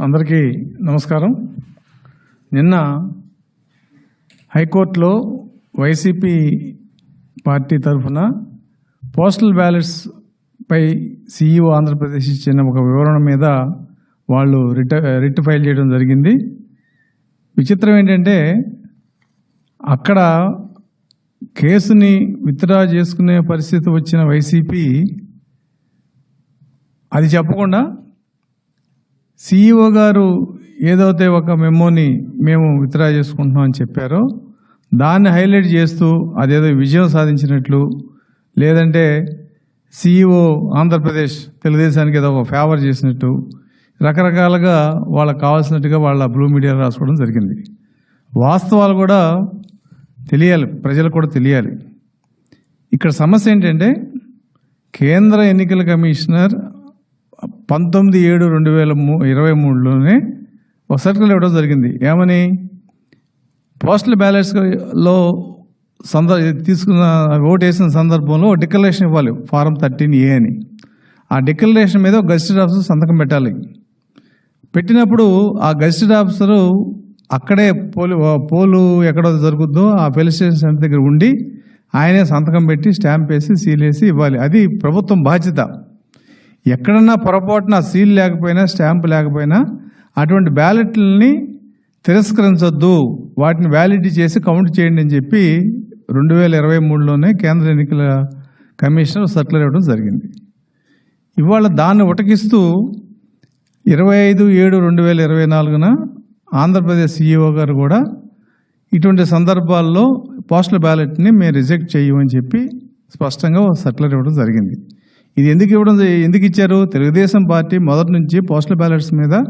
అందరికీ నమస్కారం. నిన్న హైకోర్టులో వైసీపీ పార్టీ తరఫున పోస్టల్ బ్యాలెట్స్ పై సీఈఓ ఆంధ్రప్రదేశ్ ఇచ్చిన ఒక వివరణ మీద వాళ్ళు రిట రిట్ ఫైల్ చేయడం జరిగింది. విచిత్రం ఏంటంటే అక్కడ కేసుని విత్డ్రా చేసుకునే పరిస్థితి వచ్చిన వైసీపీ అది చెప్పకుండా సిఇఓ గారు ఏదైతే ఒక మెమోని మేము విత్డ్రా చేసుకుంటున్నాం అని చెప్పారో దాన్ని హైలైట్ చేస్తూ అదేదో విజయం సాధించినట్లు లేదంటే సిఇఓ ఆంధ్రప్రదేశ్ తెలుగుదేశానికి ఏదో ఒక ఫేవర్ చేసినట్టు రకరకాలుగా వాళ్ళకి కావాల్సినట్టుగా వాళ్ళ బ్లూ మీడియా రాసుకోవడం జరిగింది. వాస్తవాలు కూడా తెలియాలి ప్రజలకు కూడా తెలియాలి. ఇక్కడ సమస్య ఏంటంటే కేంద్ర ఎన్నికల కమిషనర్ పంతొమ్మిది ఏడు రెండు వేల మూ ఇరవై మూడులోనే ఒక సర్కిల్ ఇవ్వడం జరిగింది. ఏమని? పోస్టల్ బ్యాలెట్స్లో సంద తీసుకున్న ఓటు వేసిన సందర్భంలో డిక్లరేషన్ ఇవ్వాలి ఫారం థర్టీన్ ఏ అని. ఆ డిక్లరేషన్ మీద గజిస్టెడ్ ఆఫీసర్ సంతకం పెట్టాలి. పెట్టినప్పుడు ఆ గజిస్టెడ్ ఆఫీసరు అక్కడే పోలు పోలు ఎక్కడ జరుగుద్దో ఆ పోలీస్ స్టేషన్ సెంటర్ దగ్గర ఉండి ఆయనే సంతకం పెట్టి స్టాంప్ వేసి సీల్ వేసి ఇవ్వాలి. అది ప్రభుత్వం బాధ్యత. ఎక్కడన్నా పొరపాటున సీల్ లేకపోయినా స్టాంప్ లేకపోయినా అటువంటి బ్యాలెట్లని తిరస్కరించొద్దు. వాటిని వ్యాలిడిటీ చేసి కౌంట్ చేయండి అని చెప్పి రెండు వేల ఇరవై మూడులోనే కేంద్ర ఎన్నికల కమిషనర్ సర్కులర్ ఇవ్వడం జరిగింది. ఇవాళ దాన్ని ఉటకిస్తూ ఇరవై ఐదు ఏడు రెండు వేల ఇరవై నాలుగున ఆంధ్రప్రదేశ్ సీఈఓ గారు కూడా ఇటువంటి సందర్భాల్లో పోస్టల్ బ్యాలెట్ని మేము రిజెక్ట్ చేయమని చెప్పి స్పష్టంగా ఒక సర్కులర్ ఇవ్వడం జరిగింది. ఇది ఎందుకు ఇవ్వడం ఎందుకు ఇచ్చారు? తెలుగుదేశం పార్టీ మొదటి నుంచి పోస్టల్ బ్యాలెట్స్ మీద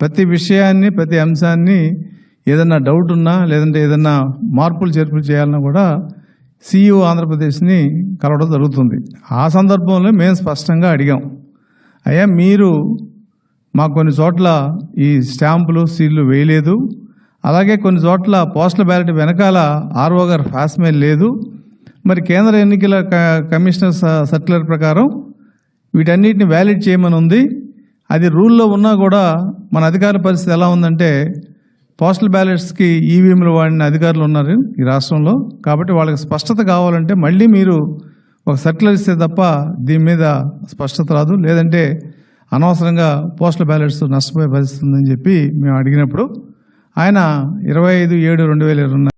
ప్రతి విషయాన్ని ప్రతి అంశాన్ని ఏదన్నా డౌట్ ఉన్నా లేదంటే ఏదన్నా మార్పులు చేర్పులు చేయాలన్నా కూడా సీఈఓ ఆంధ్రప్రదేశ్ని కలవడం జరుగుతుంది. ఆ సందర్భంలో మేము స్పష్టంగా అడిగాం. అయ్యా మీరు మాకు కొన్ని చోట్ల ఈ స్టాంపులు సీళ్ళు వేయలేదు. అలాగే కొన్ని చోట్ల పోస్టల్ బ్యాలెట్ వెనకాల ఆర్ఓ గారు ఫాస్మెయిల్ లేదు. మరి కేంద్ర ఎన్నికల క- కమిషనర్ స- సర్క్యులర్ ప్రకారం వీటన్నిటిని వ్యాలిడ్ చేయమని ఉంది అది రూల్లో ఉన్నా కూడా మన అధికార పరిస్థితి ఎలా ఉందంటే పోస్టల్ బ్యాలెట్స్కి ఈవీఎంలు వాడిన అధికారులు ఉన్నారు ఈ రాష్ట్రంలో. కాబట్టి వాళ్ళకి స్పష్టత కావాలంటే మళ్ళీ మీరు ఒక సర్క్యులర్ ఇస్తే తప్ప దీని మీద స్పష్టత రాదు. లేదంటే అనవసరంగా పోస్టల్ బ్యాలెట్స్ నష్టపోయే పరిస్థితి ఉందని చెప్పి మేము అడిగినప్పుడు ఆయన ఇరవై ఐదు ఏడు రెండు వేల ఇరవై